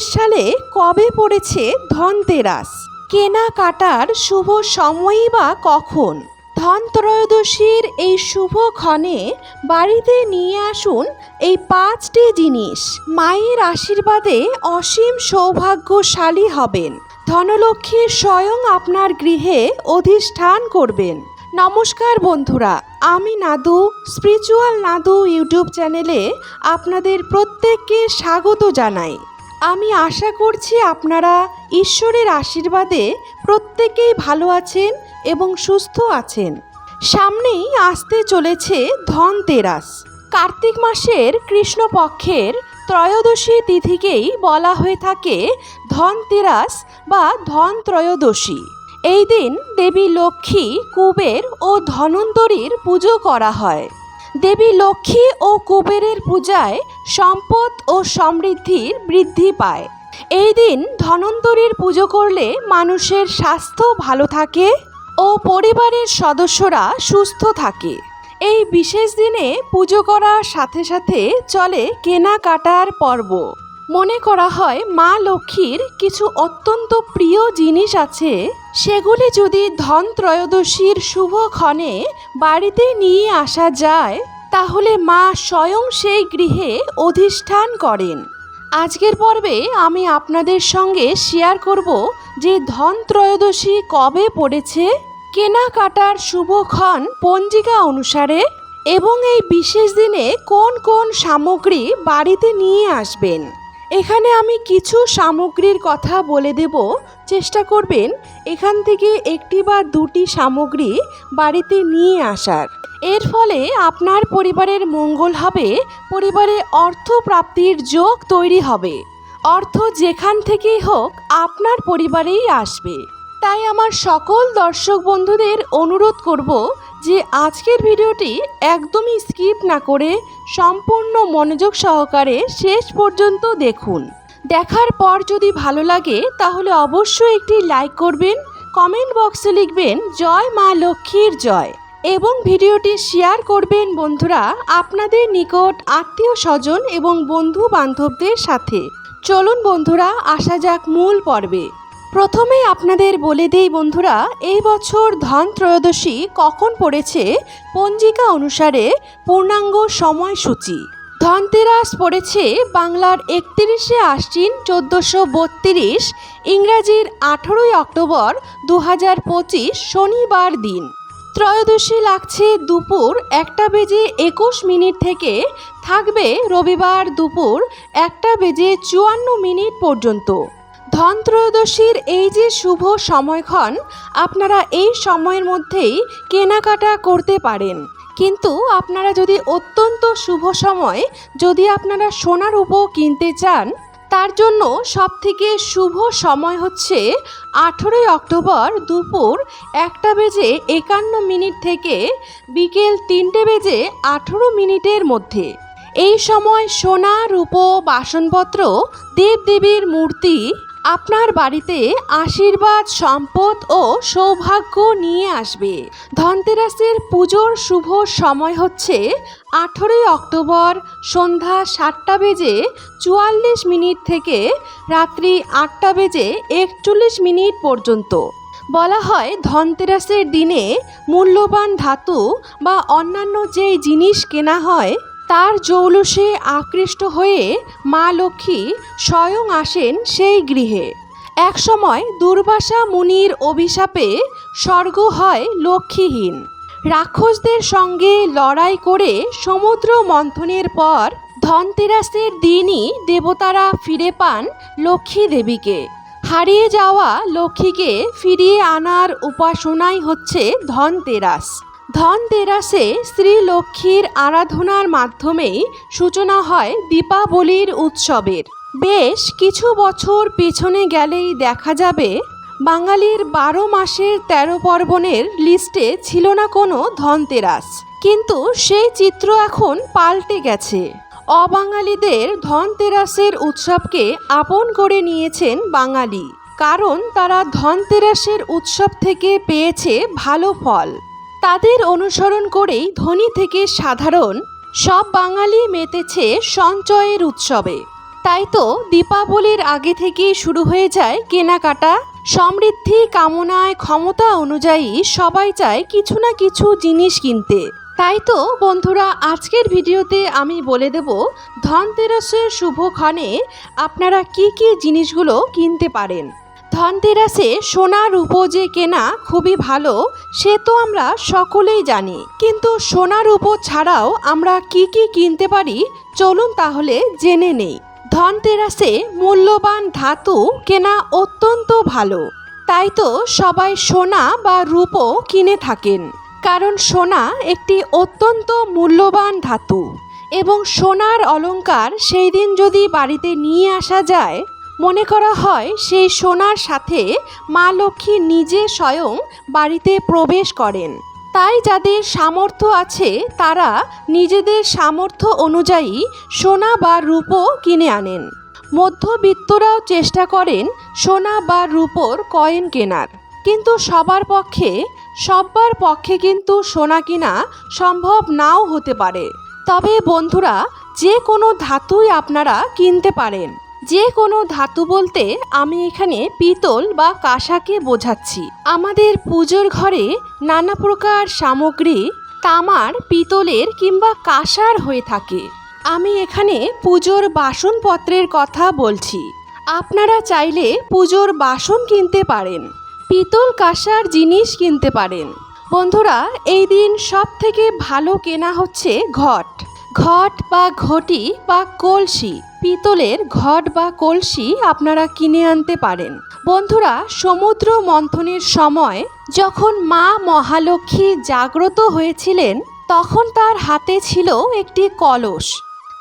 সালে কবে পড়েছে ধনতেরাস? কেনাকাটার শুভ সময়ই বা কখন? ধনত্রয়োদশীর এই শুভ ক্ষণে বাড়িতে নিয়ে আসুন এই পাঁচটি জিনিস। মায়ের আশীর্বাদে অসীম সৌভাগ্যশালী হবেন। ধনলক্ষ্মী স্বয়ং আপনার গৃহে অধিষ্ঠান করবেন। নমস্কার বন্ধুরা, আমি নাদু, স্পিরিচুয়াল নাদু ইউটিউব চ্যানেলে আপনাদের প্রত্যেককে স্বাগত জানাই। আমি আশা করছি আপনারা ঈশ্বরের আশীর্বাদে প্রত্যেকেই ভালো আছেন এবং সুস্থ আছেন। সামনেই আসতে চলেছে ধনতেরাস। কার্তিক মাসের কৃষ্ণপক্ষের ত্রয়োদশী তিথিকেই বলা হয়ে থাকে ধনতেরাস বা ধন ত্রয়োদশী এই দিন দেবী লক্ষ্মী, কুবের ও ধনন্তরীর পুজো করা হয়। দেবী লক্ষ্মী ও কুবেরের পূজায় সম্পদ ও সমৃদ্ধির বৃদ্ধি পায়। এই দিন ধনন্তরীর পুজো করলে মানুষের স্বাস্থ্য ভালো থাকে ও পরিবারের সদস্যরা সুস্থ থাকে। এই বিশেষ দিনে পুজো করার সাথে সাথে চলে কেনাকাটার পর্ব। মনে করা হয় মা লক্ষ্মীর কিছু অত্যন্ত প্রিয় জিনিস আছে সেগুলি যদি ধন ত্রয়োদশীর শুভ ক্ষণে বাড়িতে নিয়ে আসা যায়, তাহলে মা স্বয়ং সেই গৃহে অধিষ্ঠান করেন। আজকের পর্বে আমি আপনাদের সঙ্গে শেয়ার করব যে ধন ত্রয়োদশী কবে পড়েছে, কেনাকাটার শুভক্ষণ পঞ্জিকা অনুসারে, এবং এই বিশেষ দিনে কোন কোন সামগ্রী বাড়িতে নিয়ে আসবেন। এখানে আমি কিছু সামগ্রীর কথা বলে দেব। চেষ্টা করবেন এখান থেকে একটি বা দুটি সামগ্রী বাড়িতে নিয়ে আসার। এর ফলে আপনার পরিবারের মঙ্গল হবে, পরিবারে অর্থ প্রাপ্তির যোগ তৈরি হবে। অর্থ যেখান থেকেই হোক, আপনার পরিবারেই আসবে। তাই আমার সকল দর্শক বন্ধুদের অনুরোধ করব যে আজকের ভিডিওটি একদমই স্কিপ না করে সম্পূর্ণ মনোযোগ সহকারে শেষ পর্যন্ত দেখুন। দেখার পর যদি ভালো লাগে, তাহলে অবশ্যই একটি লাইক করবেন, কমেন্ট বক্সে লিখবেন, জয় মা লক্ষ্মীর জয় এবং ভিডিওটি শেয়ার করবেন বন্ধুরা আপনাদের নিকট আত্মীয় স্বজন এবং বন্ধু বান্ধবদের সাথে। চলুন বন্ধুরা, আসা যাক মূল পর্বে। প্রথমে আপনাদের বলে দেই বন্ধুরা, এই বছর ধন ত্রয়োদশী কখন পড়েছে পঞ্জিকা অনুসারে পূর্ণাঙ্গ সময়সূচি। ধনতেরাস পড়েছে বাংলার একত্রিশে আশ্বিন চোদ্দোশো বত্রিশ, ইংরাজির আঠেরোই অক্টোবর দু হাজার পঁচিশ শনিবার দিন। ত্রয়োদশী লাগছে দুপুর একটা বেজে একুশ মিনিট থেকে, থাকবে রবিবার দুপুর একটা বেজে চুয়ান্ন মিনিট পর্যন্ত। ধনত্রয়োদশীর এই যে শুভ সময়ক্ষণ, আপনারা এই সময়ের মধ্যেই কেনাকাটা করতে পারেন। কিন্তু আপনারা যদি অত্যন্ত শুভ সময় যদি আপনারা সোনার উপ কিনতে চান, তার জন্য সবথেকে শুভ সময় হচ্ছে আঠেরোই অক্টোবর দুপুর একটা বেজে একান্ন মিনিট থেকে বিকেল তিনটে বেজে আঠেরো মিনিটের মধ্যে। এই সময় সোনা, রূপো, বাসনপত্র, দেবদেবীর মূর্তি আপনার বাড়িতে আশীর্বাদ, সম্পদ ও সৌভাগ্য নিয়ে আসবে। ধনতেরাসের পুজোর শুভ সময় হচ্ছে আঠেরোই অক্টোবর সন্ধ্যা সাতটা বেজে চুয়াল্লিশ মিনিট থেকে রাত্রি আটটা বেজে একচল্লিশ মিনিট পর্যন্ত। বলা হয় ধনতেরাসের দিনে মূল্যবান ধাতু বা অন্যান্য যেই জিনিস কেনা হয় তার জৌলসে আকৃষ্ট হয়ে মা লক্ষ্মী স্বয়ং আসেন সেই গৃহে। একসময় দুর্বাসা মুনির অভিশাপে স্বর্গ হয় লক্ষ্মীহীন। রাক্ষসদের সঙ্গে লড়াই করে সমুদ্র মন্থনের পর ধনতেরাসের দিনই দেবতারা ফিরে পান লক্ষ্মী দেবীকে। হারিয়ে যাওয়া লক্ষ্মীকে ফিরিয়ে আনার উপাসনাই হচ্ছে ধনতেরাস। ধনতেরাসে শ্রী লক্ষ্মীর আরাধনার মাধ্যমেই সূচনা হয় দীপাবলির উৎসবের। বেশ কিছু বছর পেছনে গেলেই দেখা যাবে, বাঙালির বারো মাসের তেরো পার্বণের লিস্টে ছিল না কোনো ধনতেরাস। কিন্তু সেই চিত্র এখন পাল্টে গেছে। অবাঙালিদের ধনতেরাসের উৎসবকে আপন করে নিয়েছেন বাঙালি। কারণ তারা ধনতেরাসের উৎসব থেকে পেয়েছে ভালো ফল। তাদের অনুসরণ করেই ধনী থেকে সাধারণ সব বাঙালি মেতেছে সঞ্চয়ের উৎসবে। তাই তো দীপাবলির আগে থেকেই শুরু হয়ে যায় কেনাকাটা। সমৃদ্ধি কামনায় ক্ষমতা অনুযায়ী সবাই চায় কিছু না কিছু জিনিস কিনতে। তাই তো বন্ধুরা, আজকের ভিডিওতে আমি বলে দেব, ধনতেরাসের শুভক্ষণে আপনারা কি কি জিনিসগুলো কিনতে পারেন। ধনতেরাসে সোনা রূপো যে কেনা খুবই ভালো, সে তো আমরা সকলেই জানি। কিন্তু সোনা রূপো ছাড়াও আমরা কি কি কিনতে পারি, চলুন তাহলে জেনে নেই। ধনতেরাসে মূল্যবান ধাতু কেনা অত্যন্ত ভালো। তাই তো সবাই সোনা বা রূপো কিনে থাকেন। কারণ সোনা একটি অত্যন্ত মূল্যবান ধাতু। এবং সোনার অলংকার সেই দিন যদি বাড়িতে নিয়ে আসা যায় মনে করা হয় সেই সোনার সাথে মা লক্ষ্মী নিজে স্বয়ং বাড়িতে প্রবেশ করেন। তাই যাদের সামর্থ্য আছে, তারা নিজেদের সামর্থ্য অনুযায়ী সোনা বা রূপো কিনে আনেন। মধ্যবিত্তরাও চেষ্টা করেন সোনা বা রূপোর কয়েন কেনার। কিন্তু সবার পক্ষে, সব্বার পক্ষে কিন্তু সোনা কিনা সম্ভব নাও হতে পারে। তবে বন্ধুরা, যে কোনো ধাতুই আপনারা কিনতে পারেন। যে কোনো ধাতু বলতে আমি এখানে পিতল বা কাঁসাকে বোঝাচ্ছি। আমাদের পুজোর ঘরে নানা প্রকার সামগ্রী তামার, পিতলের কিংবা কাঁসার হয়ে থাকে। আমি এখানে পুজোর বাসনপত্রের কথা বলছি। আপনারা চাইলে পুজোর বাসন কিনতে পারেন, পিতল কাঁসার জিনিস কিনতে পারেন। বন্ধুরা, এই দিন সব থেকে ভালো কেনা হচ্ছে ঘট। ঘট বা ঘটি বা কলসি। পিতলের ঘট বা কলসি আপনারা কিনে আনতে পারেন। বন্ধুরা, সমুদ্র মন্থনের সময় যখন মা মহালক্ষ্মী জাগ্রত হয়েছিলেন, তখন তার হাতে ছিল একটি কলস।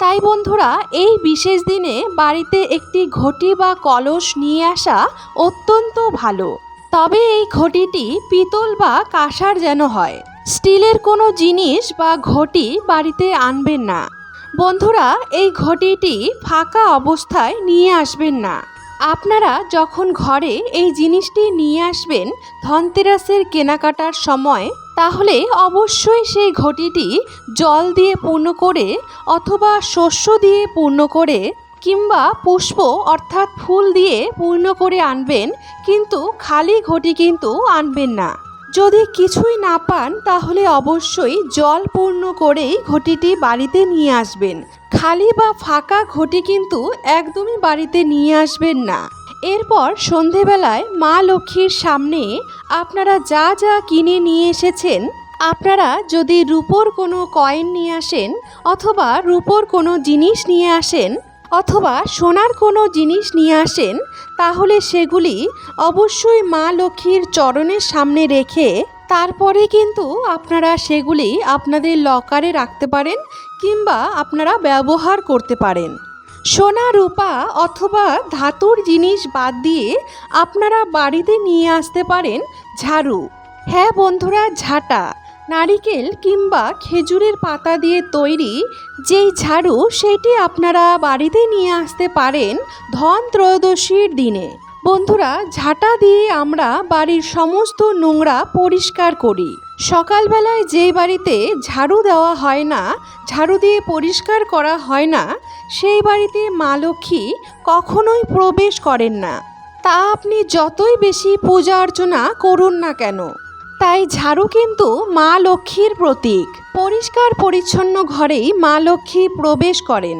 তাই বন্ধুরা, এই বিশেষ দিনে বাড়িতে একটি ঘটি বা কলস নিয়ে আসা অত্যন্ত ভালো। তবে এই ঘটিটি পিতল বা কাঁসার যেন হয়। স্টিলের কোনো জিনিস বা ঘটি বাড়িতে আনবেন না। বন্ধুরা, এই ঘটিটি ফাঁকা অবস্থায় নিয়ে আসবেন না। আপনারা যখন ঘরে এই জিনিসটি নিয়ে আসবেন ধনতেরাসের কেনাকাটার সময়, তাহলে অবশ্যই সেই ঘটিটি জল দিয়ে পূর্ণ করে অথবা শস্য দিয়ে পূর্ণ করে কিংবা পুষ্প অর্থাৎ ফুল দিয়ে পূর্ণ করে আনবেন, কিন্তু খালি ঘটি কিন্তু আনবেন না। যদি কিছুই না পান, তাহলে অবশ্যই জল পূর্ণ করেই ঘটিটি বাড়িতে নিয়ে আসবেন। খালি বা ফাঁকা ঘটি কিন্তু একদমই বাড়িতে নিয়ে আসবেন না। এরপর সন্ধেবেলায় মা লক্ষ্মীর সামনে আপনারা যা যা কিনে নিয়ে এসেছেন, আপনারা যদি রূপোর কোনো কয়েন নিয়ে আসেন অথবা রূপোর কোনো জিনিস নিয়ে আসেন অথবা সোনার কোনো জিনিস নিয়ে আসেন, তাহলে সেগুলি অবশ্যই মা লক্ষ্মীর চরণের সামনে রেখে তারপরে কিন্তু আপনারা সেগুলি আপনাদের লকারে রাখতে পারেন কিংবা আপনারা ব্যবহার করতে পারেন। সোনা, রূপা অথবা ধাতুর জিনিস বাদ দিয়ে আপনারা বাড়িতে নিয়ে আসতে পারেন ঝাড়ু। হ্যাঁ বন্ধুরা, ঝাঁটা। নারিকেল কিংবা খেজুরের পাতা দিয়ে তৈরি যেই ঝাড়ু, সেটি আপনারা বাড়িতে নিয়ে আসতে পারেন ধন ত্রয়োদশীর দিনে। বন্ধুরা, ঝাঁটা দিয়ে আমরা বাড়ির সমস্ত নোংরা পরিষ্কার করি। সকালবেলায় যেই বাড়িতে ঝাড়ু দেওয়া হয় না, ঝাড়ু দিয়ে পরিষ্কার করা হয় না, সেই বাড়িতে মা লক্ষ্মী কখনোই প্রবেশ করেন না। তা আপনি যতই বেশি পূজা অর্চনা করুন না কেন তাই ঝাড়ু কিন্তু মা লক্ষ্মীর প্রতীক। পরিষ্কার পরিচ্ছন্ন ঘরেই মা লক্ষ্মী প্রবেশ করেন।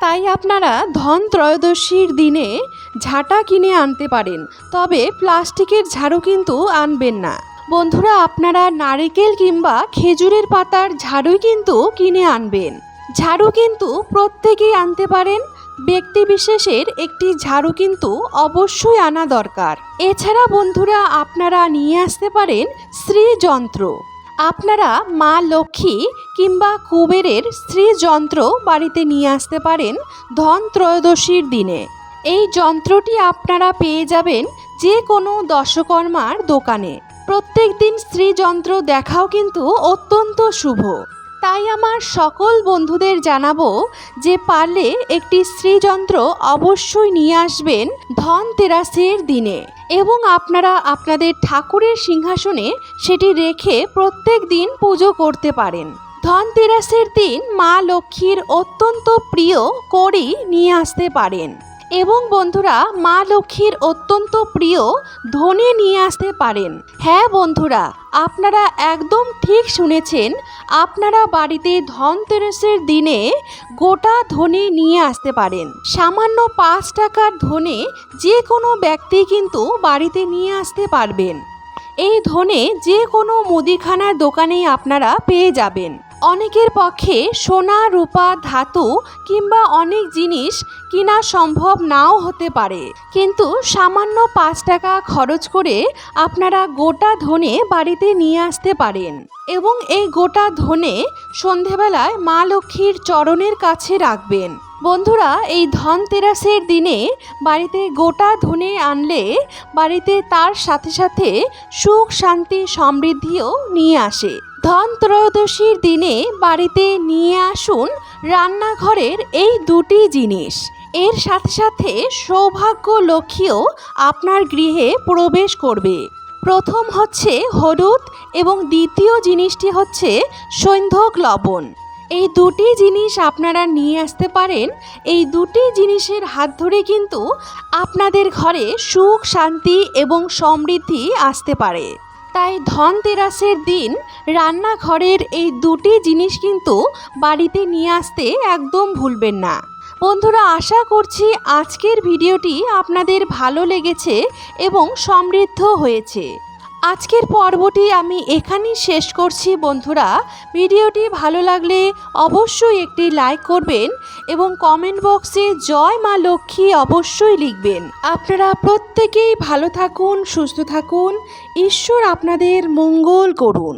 তাই আপনারা ধন ত্রয়োদশীর দিনে ঝাঁটা কিনে আনতে পারেন, তবে প্লাস্টিকের ঝাড়ু কিন্তু আনবেন না। বন্ধুরা, আপনারা নারিকেল কিংবা খেজুরের পাতার ঝাড়ুই কিন্তু কিনে আনবেন। ঝাড়ু কিন্তু প্রত্যেকেই আনতে পারেন। ব্যক্তি বিশেষের একটি ঝাড়ু কিন্তু অবশ্যই আনা দরকার। এছাড়া বন্ধুরা আপনারা নিয়ে আসতে পারেন শ্রীযন্ত্র। আপনারা মা লক্ষ্মী কিংবা কুবেরের স্ত্রী যন্ত্র বাড়িতে নিয়ে আসতে পারেন ধন ত্রয়োদশীর দিনে। এই যন্ত্রটি আপনারা পেয়ে যাবেন যে কোনো দশকর্মার দোকানে। প্রত্যেক দিন স্ত্রী যন্ত্র দেখাও কিন্তু অত্যন্ত শুভ। তাই আমার সকল বন্ধুদের জানাব যে পারলে একটি শ্রীযন্ত্র অবশ্যই নিয়ে আসবেন ধন তেরাসের দিনে। এবং আপনারা আপনাদের ঠাকুরের সিংহাসনে সেটি রেখে প্রত্যেক দিন পুজো করতে পারেন। ধনতেরাসের দিন মা লক্ষ্মীর অত্যন্ত প্রিয় কড়ি নিয়ে আসতে পারেন। এবং বন্ধুরা, মা লক্ষ্মীর অত্যন্ত প্রিয় ধনে নিয়ে আসতে পারেন। হ্যাঁ বন্ধুরা, আপনারা একদম ঠিক শুনেছেন, আপনারা বাড়িতে ধনতেরাসের দিনে গোটা ধনে নিয়ে আসতে পারেন। সামান্য পাঁচ টাকার ধনে যে কোনো ব্যক্তি কিন্তু বাড়িতে নিয়ে আসতে পারবেন। এই ধনে যে কোনো মুদিখানার দোকানেই আপনারা পেয়ে যাবেন। অনেকের পক্ষে সোনা, রূপা, ধাতু কিংবা অনেক জিনিস কিনা সম্ভব নাও হতে পারে। কিন্তু সামান্য পাঁচ টাকা খরচ করে আপনারা গোটা ধনে বাড়িতে নিয়ে আসতে পারেন এবং এই গোটা ধনে সন্ধেবেলায় মা লক্ষ্মীর চরণের কাছে রাখবেন। বন্ধুরা, এই ধনতেরাসের দিনে বাড়িতে গোটা ধনে আনলে বাড়িতে তার সাথে সাথে সুখ, শান্তি, সমৃদ্ধিও নিয়ে আসে। ধন ত্রয়োদশীর দিনে বাড়িতে নিয়ে আসুন রান্নাঘরের এই দুটি জিনিস। এর সাথে সাথে সৌভাগ্য লক্ষ্মীও আপনার গৃহে প্রবেশ করবে। প্রথম হচ্ছে হলুদ এবং দ্বিতীয় জিনিসটি হচ্ছে সৈন্ধক লবণ। এই দুটি জিনিস আপনারা নিয়ে আসতে পারেন। এই দুটি জিনিসের হাত ধরে কিন্তু আপনাদের ঘরে সুখ, শান্তি এবং সমৃদ্ধি আসতে পারে। তাই ধনতেরাসের দিন রান্নাঘরের এই দুটি জিনিস কিন্তু বাড়িতে নিয়ে আসতে একদম ভুলবেন না। বন্ধুরা, আশা করছি আজকের ভিডিওটি আপনাদের ভালো লেগেছে এবং সমৃদ্ধ হয়েছে। আজকের পর্বটি আমি এখানেই শেষ করছি বন্ধুরা। ভিডিওটি ভালো লাগলে অবশ্যই একটি লাইক করবেন এবং কমেন্ট বক্সে জয় মা লক্ষ্মী অবশ্যই লিখবেন। আপনারা প্রত্যেকেই ভালো থাকুন, সুস্থ থাকুন। ঈশ্বর আপনাদের মঙ্গল করুন।